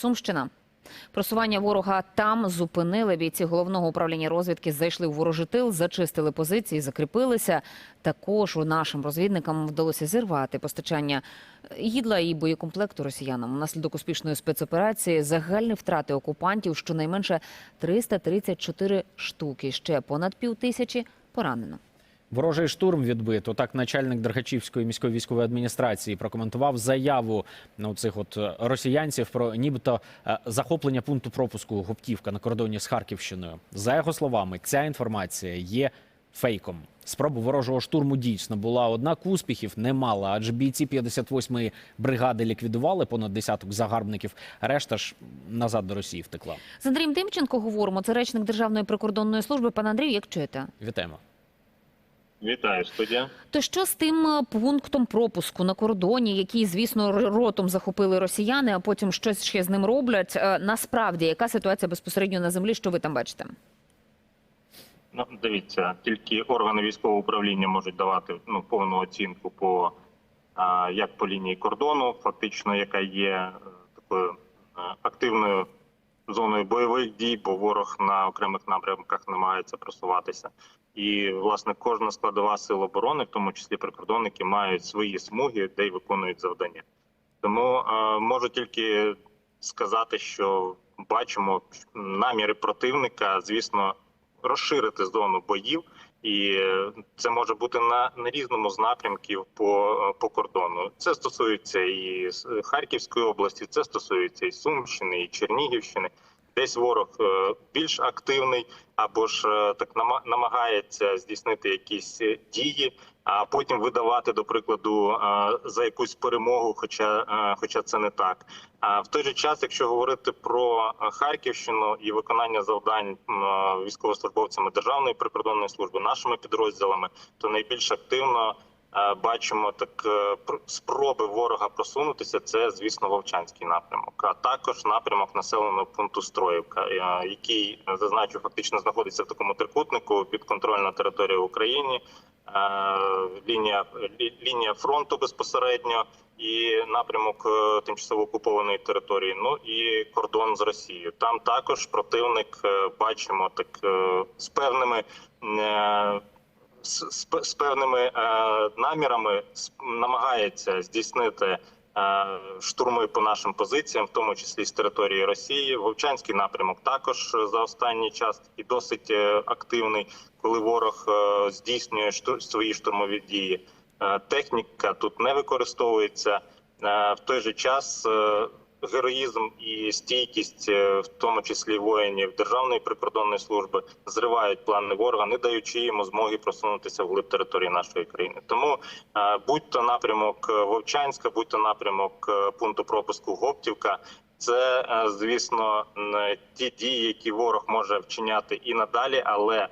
Сумщина. Просування ворога там зупинили. Бійці головного управління розвідки зайшли в ворожий тил, зачистили позиції, закріпилися. Також у нашим розвідникам вдалося зірвати постачання їдла і боєкомплекту росіянам. Внаслідок успішної спецоперації загальні втрати окупантів щонайменше 334 штуки. Ще понад півтисячі поранено. Ворожий штурм відбито. Так, начальник Дергачівської міської військової адміністрації прокоментував заяву ну, цих от е, росіянців про нібито е, захоплення пункту пропуску Гоптівка на кордоні з Харківщиною. За його словами, ця інформація є фейком. Спроба ворожого штурму дійсно була однак успіхів не мала, адже бійці 58-ї бригади ліквідували понад десяток загарбників. Решта ж назад до Росії втекла. З Андрієм Тимченко говоримо. Це речник Державної прикордонної служби. Пан Андрій, як чуєте? Вітаємо. Вітаю, студія. То що з тим е, пунктом пропуску на кордоні, який, звісно, ротом захопили росіяни, а потім щось ще з ним роблять? Е, Насправді, яка ситуація безпосередньо на землі? Що ви там бачите? Ну дивіться, тільки органи військового управління можуть давати ну повну оцінку по а, як по лінії кордону, фактично, яка є е, такою активною зоною бойових дій, бо ворог на окремих напрямках намагається просуватися. І власне кожна складова сил оборони, в тому числі прикордонники, мають свої смуги, де й виконують завдання. Тому е, можу тільки сказати, що бачимо наміри противника, звісно, розширити зону боїв, і це може бути на, на різному з напрямків по, по кордону. Це стосується і Харківської області, це стосується і Сумщини, і Чернігівщини. Десь ворог е, більш активний або ж е, так нама- намагається здійснити якісь е, дії, а потім видавати, до прикладу, е, за якусь перемогу, хоча, е, хоча це не так. А в той же час, якщо говорити про Харківщину і виконання завдань військовослужбовцями Державної прикордонної служби, нашими підрозділами, то найбільш активно е, бачимо так пр- спроби ворога просунутися. Це звісно Вовчанський напрямок, а також напрямок населеного пункту Строївка, який зазначу фактично знаходиться в такому трикутнику підконтрольна територія України. Е, Лінія лінія фронту безпосередньо і напрямок е, тимчасово окупованої території. Ну і кордон з Росією. Там також противник е, бачимо так з певними. з, з певними намірами намагається здійснити штурми по нашим позиціям, в тому числі з території Росії. Вовчанський напрямок також е, за останній час і досить е, активний, коли ворог е, здійснює свої штурмові дії. Е, техніка тут не використовується. Е, в той же час е, героїзм і стійкість, е, в тому числі воїнів Державної прикордонної служби, зривають плани ворога, не даючи йому змоги просунутися вглиб території нашої країни. Тому е, будь то напрямок е, Вовчанська, будь то напрямок пункту пропуску Гоптівка. Це, звісно, н- ті дії, які ворог може вчиняти і надалі, але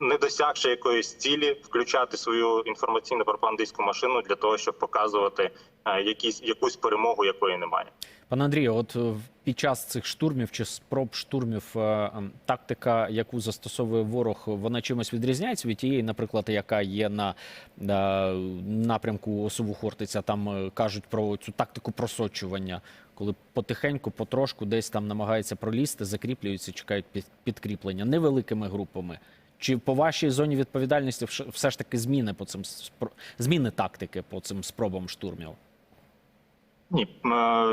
не досягши якоїсь цілі, включати свою інформаційно пропагандистську машину для того, щоб показувати якісь якусь перемогу, якої немає. Пане Андрію, от е, під час цих штурмів чи спроб штурмів е, ем, тактика, яку застосовує ворог, вона чимось відрізняється від тієї, наприклад, яка є на е, напрямку осову Хортиця. Там е, кажуть про цю тактику просочування, коли потихеньку, потрошку десь там намагаються пролізти, закріплюються, чекають під, підкріплення невеликими групами. Чи по вашій зоні відповідальності все ж таки зміни по цим зміни тактики по цим спробам штурмів? Ні, е,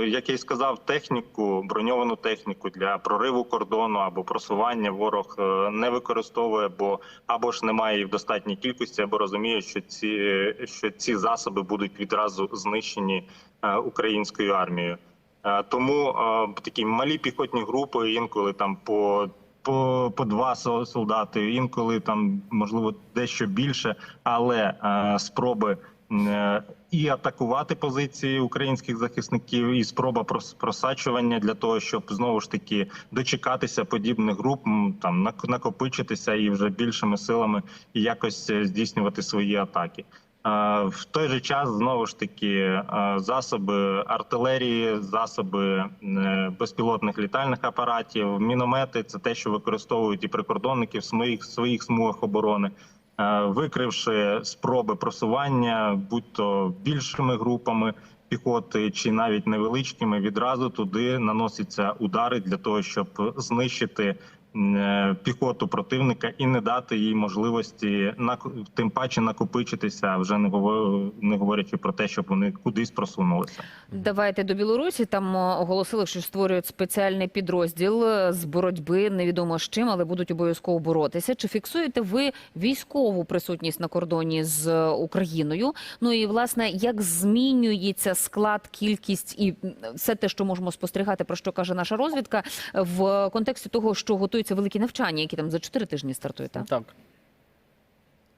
як я й сказав, техніку, броньовану техніку для прориву кордону або просування ворог е, не використовує, бо або ж немає її в достатній кількості, або розуміє, що ці що ці засоби будуть відразу знищені е, українською армією. Тому такі малі піхотні групи, інколи там по. По, по два со- солдати, інколи там можливо дещо більше, але спроби і атакувати позиції українських захисників, і спроба прос- просачування для того, щоб знову ж таки дочекатися подібних груп, там нак- накопичитися і вже більшими силами якось е, здійснювати свої атаки. Е, В той же час знову ж таки е, засоби артилерії, засоби е, безпілотних літальних апаратів, міномети це те, що використовують і прикордонники в своїх своїх смугах оборони. Е, Викривши спроби просування, будь то більшими групами, піхоти чи навіть невеличкими, відразу туди наносяться удари для того, щоб знищити піхоту противника і не дати їй можливості тим паче накопичитися, вже не не говорячи про те, щоб вони кудись просунулися. Давайте до Білорусі. Там оголосили, що створюють спеціальний підрозділ е, з боротьби. Невідомо з чим, але будуть обов'язково боротися. Чи фіксуєте ви військову присутність на кордоні з е, Україною? Ну і власне, як змінюється склад, кількість і все те, що можемо спостерігати, про що каже наша розвідка, в контексті того, що готуються великі навчання, які там за чотири тижні стартують. Так? Так.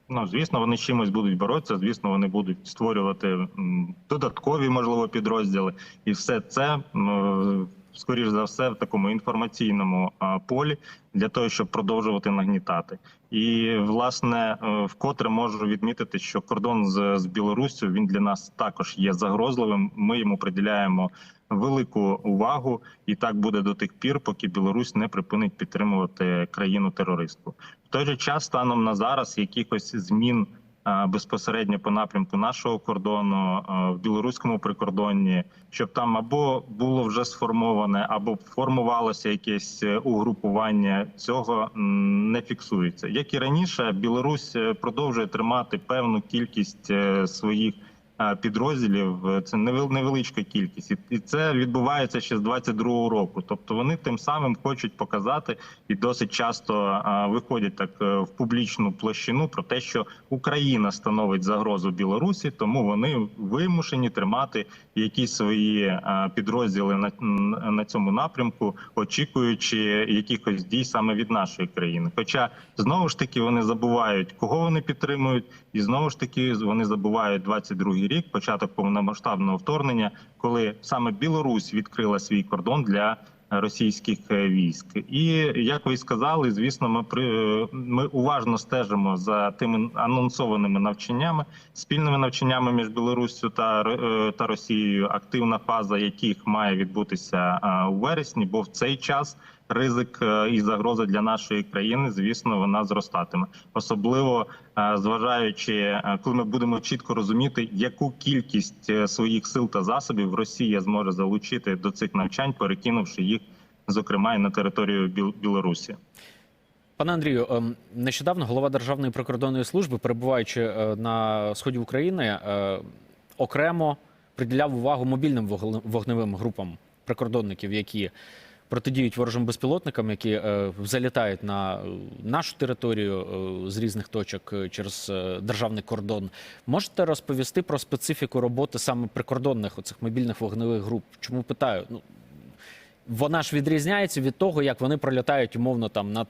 Ну, звісно, вони з чимось будуть боротися. Звісно, вони будуть створювати додаткові, можливо, підрозділи, і все це скоріш за все в такому інформаційному полі для того, щоб продовжувати нагнітати. І власне е, вкотре можу відмітити, що кордон з, з Білоруссю він для нас також є загрозливим. Ми йому приділяємо велику увагу, і так буде до тих пір, поки Білорусь не припинить підтримувати країну терористку. В той же час, станом на зараз, якихось змін безпосередньо по напрямку нашого кордону в білоруському прикордонні, щоб там або було вже сформоване, або формувалося якесь е, угрупування, цього не фіксується. Як і раніше, Білорусь е, продовжує тримати певну кількість е, своїх е, підрозділів. Е, Це невел- невеличка кількість, І- це відбувається ще з 22-го року. Тобто вони тим самим хочуть показати і досить часто виходять так е, в публічну площину про те, що Україна становить загрозу Білорусі, тому вони вимушені тримати якісь свої підрозділи на, на цьому напрямку, очікуючи якихось дій саме від нашої країни. Хоча знову ж таки вони забувають, кого вони підтримують, і знову ж таки вони забувають 22-й рік, початок повномасштабного вторгнення, коли саме Білорусь відкрила свій кордон для російських е, військ. І як ви сказали, звісно, ми при е, ми уважно стежимо за тими анонсованими навчаннями, спільними навчаннями між Білоруссю та е, та Росією, активна фаза яких має відбутися е, у вересні, бо в цей час. Ризик е, і загроза для нашої країни, звісно, вона зростатиме, особливо е, зважаючи, е, коли ми будемо чітко розуміти, яку кількість своїх сил та засобів Росія зможе залучити до цих навчань, перекинувши їх, зокрема, і на територію Біл- Білорусі. Пане Андрію, ем, нещодавно голова Державної прикордонної служби, перебуваючи на сході України, окремо приділяв увагу мобільним вогневим групам прикордонників, які протидіють ворожим безпілотникам, які е, залітають на е, нашу територію е, з різних точок через державний кордон. Можете розповісти про специфіку роботи саме прикордонних оцих мобільних вогневих груп? Чому питаю? Ну вона ж відрізняється від того, як вони пролітають умовно там над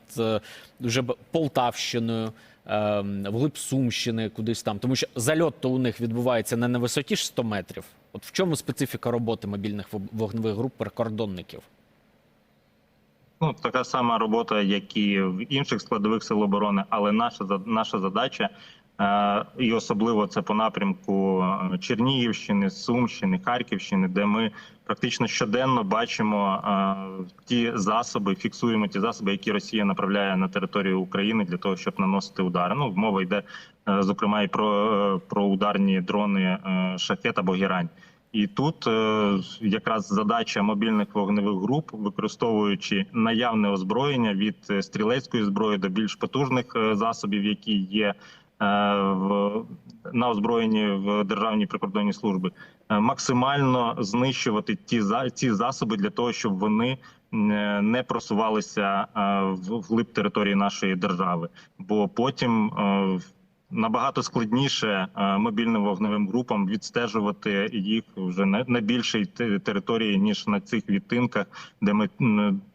вже Полтавщиною, е, вглиб Сумщини, кудись там. Тому що зальот то у них відбувається не на висоті ж 100 метрів. От в чому специфіка роботи мобільних вогневих груп прикордонників? Ну така сама робота, як і в інших складових сил оборони, але наша наша задача. е, І особливо це по напрямку е, Чернігівщини, Сумщини, Харківщини, де ми практично щоденно бачимо е, ті засоби, фіксуємо ті засоби, які Росія направляє на територію України для того, щоб наносити удари. Ну мова йде зокрема і про, про ударні дрони шахет або герань. І тут е, якраз задача мобільних вогневих груп, використовуючи наявне озброєння від е, стрілецької зброї до більш потужних е, засобів, які є в на озброєнні в державній прикордонній службі, максимально знищувати ті ці засоби для того, щоб вони не просувалися в вглиб території нашої держави, бо потім набагато складніше е, мобільним вогневим групам відстежувати їх вже на, більшій території ніж на цих відтинках, де ми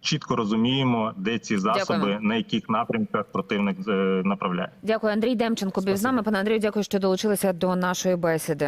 чітко розуміємо, де ці засоби, дякую. на яких напрямках противник е, направляє. Дякую, Андрій Демченко. Був з нами. Пане Андрію, дякую, що долучилися до нашої бесіди.